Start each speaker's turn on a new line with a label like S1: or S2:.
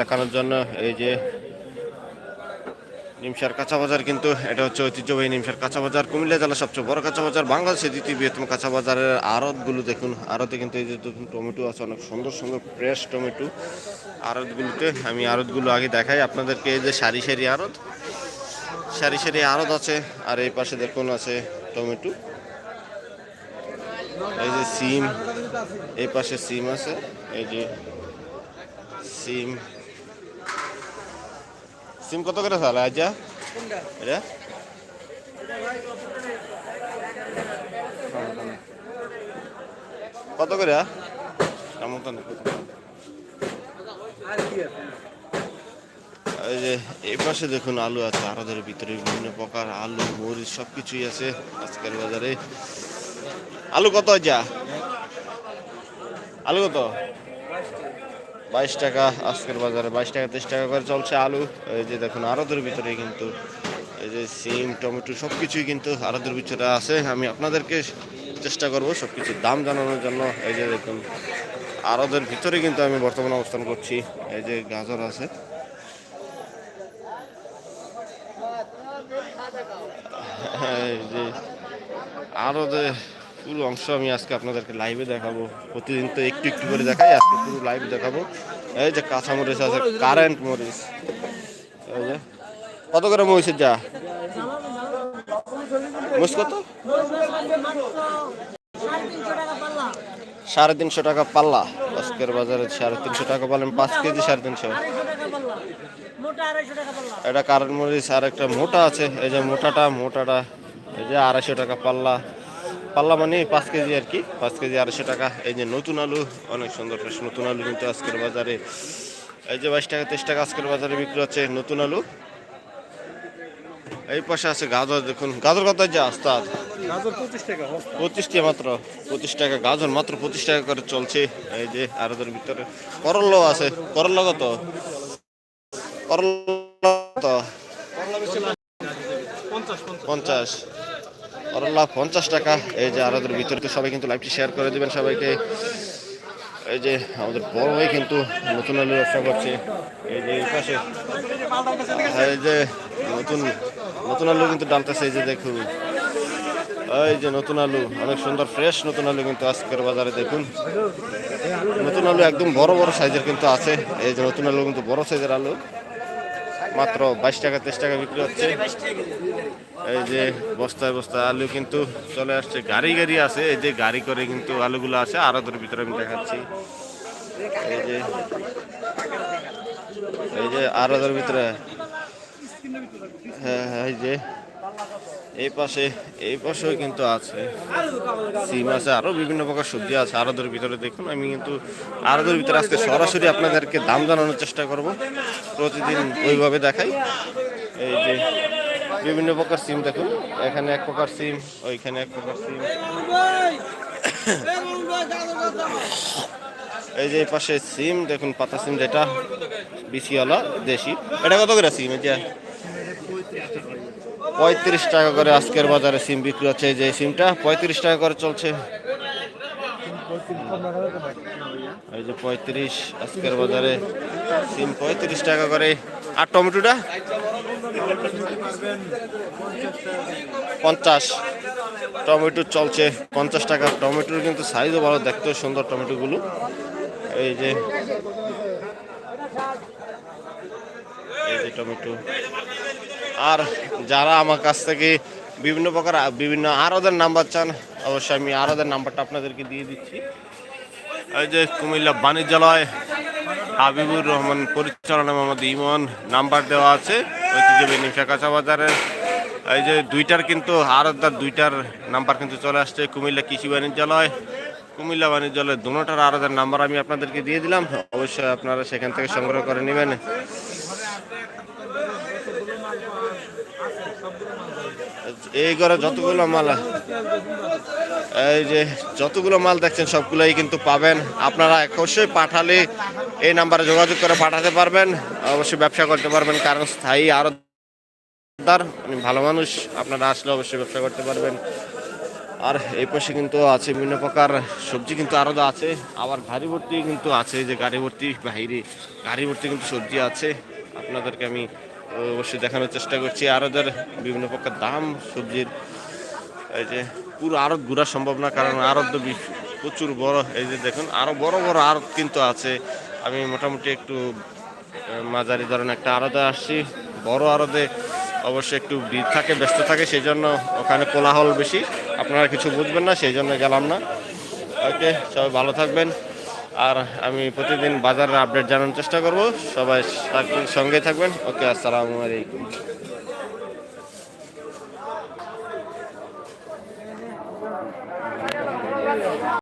S1: দেখানোর জন্য এই যে নিমসার কাঁচা বাজার কিন্তু এটা হচ্ছে ঐতিহ্যবাহী নিমসার কাঁচা বাজার কুমিল্লা জেলার সবচেয়ে বড় কাঁচা বাজার বাংলাদেশের দ্বিতীয় বৃহত্তম কাঁচা বাজারের আড়তগুলো দেখুন। আড়তে কিন্তু এই যে টমেটো আছে, অনেক সুন্দর সুন্দর ফ্রেশ টমেটো। আড়তগুলোতে আমি আড়তগুলো আগে দেখাই আপনাদেরকে, এই যে সারি সারি আড়ত। সারি সারি আড়ত আছে, আর এই পাশে দেখুন আছে টমেটো। এই যে সিম, এই পাশে সিম আছে, এই যে সিম। সিম কত করে তাহলে এটা? কত করে কেমন এই যে পাশে দেখুন আলু আছে, আরদের ভিতরে বিভিন্ন প্রকার আলু, মরিচ সব কিছুই আছে আজকের বাজারে। আলু কত যা আলু কত? বাইশ টাকা, আজকের বাজারে বাইশ টাকা, তেইশ টাকা করে চলছে আলু। এই যে দেখুন, আরদের ভিতরে কিন্তু এই যে সিম, টমেটো সব কিছুই কিন্তু আরদের ভিতরে আছে। আমি আপনাদেরকে চেষ্টা করব সব কিছুর দাম জানানোর জন্য। এই যে দেখুন, আরদের ভিতরে কিন্তু আমি বর্তমানে অবস্থান করছি। এই যে গাজর আছে। যে পুরো অংশ আমি আজকে আপনাদেরকে লাইভে দেখাবো। প্রতিদিন তো একটু একটু করে দেখাই, আজকে পুরো লাইভ দেখাবো। এই যে কাঁচা মরিচ আছে কারেন্ট মরিচ। এই যে, কত করে মরিচের যা মরিচ কত? সাড়ে তিনশো টাকা পাল্লা। আজকের বাজারে সাড়ে তিনশো টাকা পালেন, পাঁচ কেজি সাড়ে তিনশো। এটা কারেন্ট মরিচ আর একটা মোটা আছে। এই যে মোটাটা মোটাটা, এই যে আড়াইশো টাকা পাল্লা। পাল্লা মানে পাঁচ কেজি আর কি পাঁচ কেজি আড়াইশো টাকা। এই যে নতুন আলু অনেক সুন্দর ফ্রেশ নতুন আলু কিন্তু আজকের বাজারে। এই যে বাইশ টাকা তেইশ টাকা আজকের বাজারে বিক্রি হচ্ছে নতুন আলু। এই পাশে আছে গাজর দেখুন। গাজর কত যে আস্তাদ?
S2: গাজর পঁচিশ টাকা
S1: মাত্র পঁচিশ টাকা। গাজর মাত্র পঁচিশ টাকা করে চলছে। এই যে আর ওদের ভিতরে করল্লাও আছে। করল্লা কত? করল্লা কত?
S2: পঞ্চাশ।
S1: করল্লা পঞ্চাশ টাকা। এই যে আর ওদের ভিতরে তো সবাই কিন্তু লাইভটি শেয়ার করে দেবেন সবাইকে। এই যে আমাদের বড় ভাই কিন্তু নতুন আলু ব্যবসা করছে। এই যে পাশে। এই যে নতুন নতুন আলু কিন্তু ডালতেছে, এই যে দেখুন। এই যে নতুন আলু, অনেক সুন্দর ফ্রেশ নতুন আলু কিন্তু আজকের বাজারে, দেখুন। নতুন আলু একদম বড় বড় সাইজের কিন্তু আছে। এই যে নতুন আলু কিন্তু বড় সাইজের আলু। মাত্র বাইশ টাকা, তেইশ টাকা বিক্রি হচ্ছে। এই যে বস্তায় বস্তায় আলু কিন্তু চলে আসছে। গাড়ি গাড়ি আছে, এই যে গাড়ি করে কিন্তু আলুগুলো আছে। আর ওদের ভিতরে আমি দেখাচ্ছি। এই যে এই যে আর ওদের ভিতরে। হ্যাঁ হ্যাঁ এই যে। এই পাশে, এই পাশেও কিন্তু আছে। সিম আছে আরও বিভিন্ন প্রকার সবজি আছে। আরোদের ভিতরে দেখুন, আমি কিন্তু আরোদের ভিতরে আজকে সরাসরি আপনাদেরকে দাম জানানোর চেষ্টা করব। প্রতিদিন ওইভাবে দেখাই। এই যে বিভিন্ন প্রকার সিম দেখুন, এখানে এক প্রকার সিম, ওইখানে এক প্রকার সিম। এই যে পাশে সিম, দেখুন, পাতা সিম যেটা, বিসিওয়ালা দেশি। এটা কত করে সিম? এটা পঁয়ত্রিশ টাকা করে আজকের বাজারে সিম বিক্রি হচ্ছে যে সিমটা পঁয়ত্রিশ টাকা করে চলছে। এই যে পঁয়ত্রিশ, আজকের বাজারে সিম পঁয়ত্রিশ টাকা করে। আর টমেটোটা? পঞ্চাশ। টমেটো চলছে, পঞ্চাশ টাকা। টমেটোর কিন্তু সাইজও ভালো, দেখতেও সুন্দর টমেটোগুলো। এই যে এই যে টমেটো। আর যারা আমার কাছ থেকে বিভিন্ন প্রকার, বিভিন্ন আর ওদের নাম্বার চান, অবশ্যই আমি আর ওদের নাম্বারটা আপনাদেরকে দিয়ে দিচ্ছি। এই যে কুমিল্লা বাণিজ্যালয়, হাবিবুর রহমান পরিচালনা মোহাম্মদ ইমন, নাম্বার দেওয়া আছে, ঐতিহ্যবাহী কাঁচা বাজারের। এই যে দুইটার কিন্তু আরদার দুইটার নাম্বার কিন্তু চলে আসছে, কুমিল্লা কৃষি বাণিজ্যালয়। কুমিল্লা বাণিজ্যালয় দুটার আরদার নাম্বার আমি আপনাদেরকে দিয়ে দিলাম, অবশ্যই আপনারা সেখান থেকে সংগ্রহ করে নেবেন। এই ঘরে যতগুলো মাল এই যে যতগুলো মাল দেখছেন, সবগুলোই কিন্তু পাবেন। আপনারা অবশ্যই পাঠালে এই নাম্বারে যোগাযোগ করে পাঠাতে পারবেন। অবশ্যই ব্যবসা করতে পারবেন, কারণ স্থায়ী আরও উনি ভালো মানুষ, আপনারা আসলে অবশ্যই ব্যবসা করতে পারবেন। আর এই পাশে কিন্তু আছে বিভিন্ন প্রকার সবজি কিন্তু আরও আছে। আবার গাড়ি ভর্তি কিন্তু আছে যে গাড়ি ভর্তি বাহিরে গাড়ি ভর্তি কিন্তু সবজি আছে। আপনাদেরকে আমি অবশ্যই দেখানোর চেষ্টা করছি। আরোদের বিভিন্ন প্রকার দাম, সবজির, এই যে পুরো আড়ত ঘোরা সম্ভব না, কারণ আড়ত তো প্রচুর বড়, এই যে দেখুন আরও বড় বড় আরত কিন্তু আছে। আমি মোটামুটি একটু মাঝারি ধরনের একটা আড়তে আসছি। বড় আড়তে অবশ্যই একটু ভিড় থাকে, ব্যস্ত থাকে সেই জন্য ওখানে কোলাহল বেশি। আপনারা কিছু বুঝবেন না সেই জন্য গেলাম না। ওকে, সবাই ভালো থাকবেন। আর আমি প্রতিদিন বাজারের আপডেট জানানোর চেষ্টা করব। সবাই সঙ্গে থাকবেন। ওকে আসসালামু আলাইকুম।